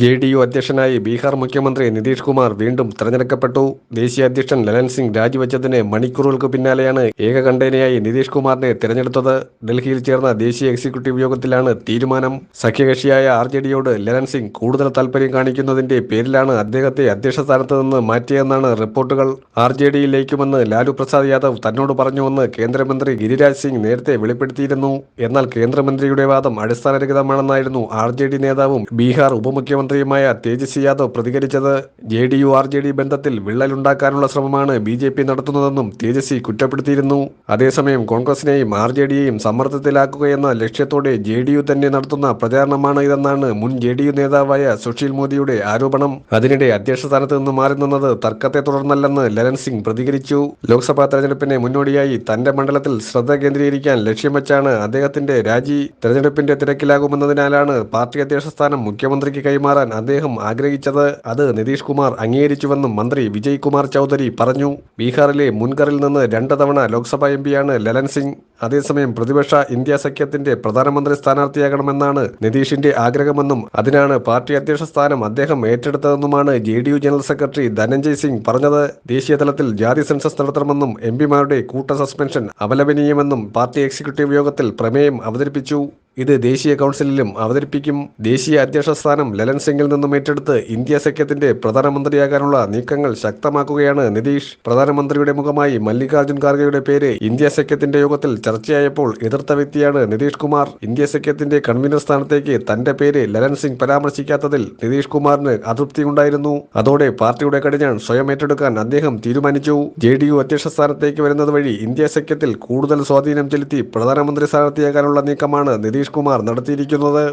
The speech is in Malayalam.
ജെ ഡി യു അധ്യക്ഷനായി ബീഹാർ മുഖ്യമന്ത്രി നിതീഷ് കുമാർ വീണ്ടും തെരഞ്ഞെടുക്കപ്പെട്ടു. ദേശീയ അധ്യക്ഷൻ ലലൻ സിംഗ് രാജിവെച്ചതിന് മണിക്കൂറുകൾക്ക് പിന്നാലെയാണ് ഏകകണ്ഠേനയായി നിതീഷ് കുമാറിനെ തെരഞ്ഞെടുത്തത്. ഡൽഹിയിൽ ചേർന്ന ദേശീയ എക്സിക്യൂട്ടീവ് യോഗത്തിലാണ് തീരുമാനം. സഖ്യകക്ഷിയായ ആർ ജെ ഡിയോട് ലലൻ സിംഗ് കൂടുതൽ താൽപര്യം കാണിക്കുന്നതിന്റെ പേരിലാണ് അദ്ദേഹത്തെ അധ്യക്ഷ സ്ഥാനത്ത് നിന്ന് മാറ്റിയെന്നാണ് റിപ്പോർട്ടുകൾ. ആർ ജെ ഡിയിൽ ലയിക്കുമെന്ന് ലാലു പ്രസാദ് യാദവ് തന്നോട് പറഞ്ഞുവെന്ന് കേന്ദ്രമന്ത്രി ഗിരിരാജ് സിംഗ് നേരത്തെ വെളിപ്പെടുത്തിയിരുന്നു. എന്നാൽ കേന്ദ്രമന്ത്രിയുടെ വാദം അടിസ്ഥാനരഹിതമാണെന്നായിരുന്നു ആർ ജെ ഡി നേതാവും ബീഹാർ ഉപമുഖ്യമന്ത്രിയുമായ തേജസ്വി യാദവ് പ്രതികരിച്ചത് J D U R J D ബന്ധത്തിൽ വിള്ളലുണ്ടാക്കാനുള്ള ശ്രമമാണ് ബി ജെ പി നടത്തുന്നതെന്നും തേജസ്വി കുറ്റപ്പെടുത്തിയിരുന്നു. അതേസമയം കോൺഗ്രസിനെയും ആർ ജെ ഡിയെയും സമ്മർദ്ദത്തിലാക്കുകയെന്ന ലക്ഷ്യത്തോടെ ജെ ഡി യു തന്നെ നടത്തുന്ന പ്രചാരണമാണ് ഇതെന്നാണ് മുൻ ജെ ഡി യു നേതാവായ സുശീൽ മോദിയുടെ ആരോപണം. അതിനിടെ അധ്യക്ഷ സ്ഥാനത്ത് നിന്ന് മാറി നിന്നത് തർക്കത്തെ തുടർന്നല്ലെന്ന് ലലൻ സിംഗ് പ്രതികരിച്ചു. ലോക്സഭാ തെരഞ്ഞെടുപ്പിന് മുന്നോടിയായി തന്റെ മണ്ഡലത്തിൽ ശ്രദ്ധ കേന്ദ്രീകരിക്കാൻ ലക്ഷ്യം വെച്ചാണ് അദ്ദേഹത്തിന്റെ രാജി. തെരഞ്ഞെടുപ്പിന്റെ തിരക്കിലാകുമെന്നതിനാലാണ് പാർട്ടി അധ്യക്ഷ സ്ഥാനം മുഖ്യമന്ത്രിക്ക് കൈമാറാൻ അദ്ദേഹം ആഗ്രഹിച്ചത് അത് നിതീഷ് കുമാർ അംഗീകരിച്ചുവെന്നും മന്ത്രി വിജയ് കുമാർ ചൌധരി പറഞ്ഞു. ബീഹാറിലെ മുൻകറിൽ നിന്ന് രണ്ട് തവണ ലോക്സഭാ എം പിയാണ് ലലൻ സിംഗ്. അതേസമയം പ്രതിപക്ഷ ഇന്ത്യ സഖ്യത്തിന്റെ പ്രധാനമന്ത്രി സ്ഥാനാർത്ഥിയാകണമെന്നാണ് നിതീഷിന്റെ ആഗ്രഹമെന്നും അതിനാണ് പാർട്ടി അധ്യക്ഷ സ്ഥാനം അദ്ദേഹം ഏറ്റെടുത്തതെന്നുമാണ് J D U general secretary Dhananjay Singh പറഞ്ഞത്. ദേശീയ തലത്തിൽ ജാതി സെൻസസ് നടത്തണമെന്നും എം പിമാരുടെ കൂട്ട സസ്പെൻഷൻ അപലപനീയമെന്നും പാർട്ടി എക്സിക്യൂട്ടീവ് യോഗത്തിൽ പ്രമേയം അവതരിപ്പിച്ചു. ഇത് ദേശീയ കൗൺസിലിലും അവതരിപ്പിക്കും ദേശീയ അധ്യക്ഷ സ്ഥാനം ലലൻ സിംഗിൽ നിന്നും ഏറ്റെടുത്ത് ഇന്ത്യ സഖ്യത്തിന്റെ പ്രധാനമന്ത്രിയാകാനുള്ള നീക്കങ്ങൾ ശക്തമാക്കുകയാണ് നിതീഷ്. പ്രധാനമന്ത്രിയുടെ മുഖമായി മല്ലികാർജുൻ ഖാർഗെയുടെ പേര് ഇന്ത്യ സഖ്യത്തിന്റെ യോഗത്തിൽ ചർച്ചയായപ്പോൾ എതിർത്ത വ്യക്തിയാണ് നിതീഷ് കുമാർ. ഇന്ത്യ സഖ്യത്തിന്റെ കൺവീനർ സ്ഥാനത്തേക്ക് തന്റെ പേര് ലലൻ സിംഗ് പരാമർശിക്കാത്തതിൽ നിതീഷ് കുമാറിന് അതൃപ്തിയുണ്ടായിരുന്നു അതോടെ പാർട്ടിയുടെ കടിഞ്ഞാൺ സ്വയം ഏറ്റെടുക്കാൻ അദ്ദേഹം തീരുമാനിച്ചു. ജെ ഡി യു അധ്യക്ഷ സ്ഥാനത്തേക്ക് വരുന്നത് വഴി ഇന്ത്യ സഖ്യത്തിൽ കൂടുതൽ സ്വാധീനം ചെലുത്തി പ്രധാനമന്ത്രി സ്ഥാനാർത്ഥിയാകാനുള്ള നീക്കമാണ് നിതീഷ് കുമാർ നടത്തിയിരിക്കുന്നത്.